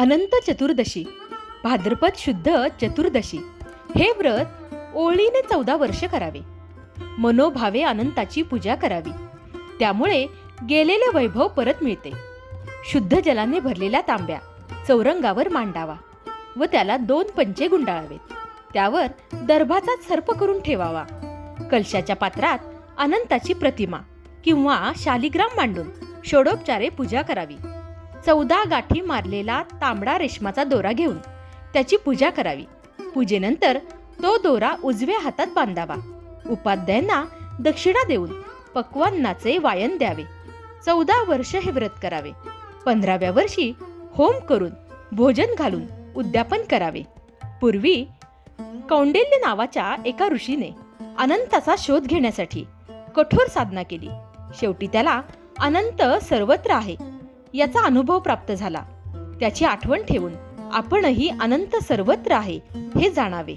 अनंत चतुर्दशी भाद्रपद शुद्ध चतुर्दशी हे व्रत ओळीने चौदा वर्ष करावे. मनोभावे अनंताची पूजा करावी. त्यामुळे गेलेले वैभव परत मिळते. शुद्ध जलाने भरलेला तांब्या चौरंगावर मांडावा व त्याला दोन पंचे गुंडाळावेत. त्यावर दर्भाचा सर्प करून ठेवावा. कलशाच्या पात्रात अनंताची प्रतिमा किंवा शालिग्राम मांडून षोडोपचारे पूजा करावी. चौदा गाठी मारलेला तांबडा रेशमाचा दोरा घेऊन त्याची पूजा करावी. पूजेनंतर तो दोरा उजव्या हातात बांधावा. उपाध्यायांना दक्षिणा देऊन पक्वान्नाचे वायन द्यावे. चौदा वर्ष हे व्रत करावे. पंधराव्या वर्षी होम करून भोजन घालून उद्यापन करावे. पूर्वी कौंडिल्य नावाच्या एका ऋषीने अनंताचा शोध घेण्यासाठी कठोर साधना केली. शेवटी त्याला अनंत सर्वत्र आहे. याचा अनुभव प्राप्त झाला. त्याची आठवण ठेवून आपणही अनंत सर्वत्र आहे हे जाणावे.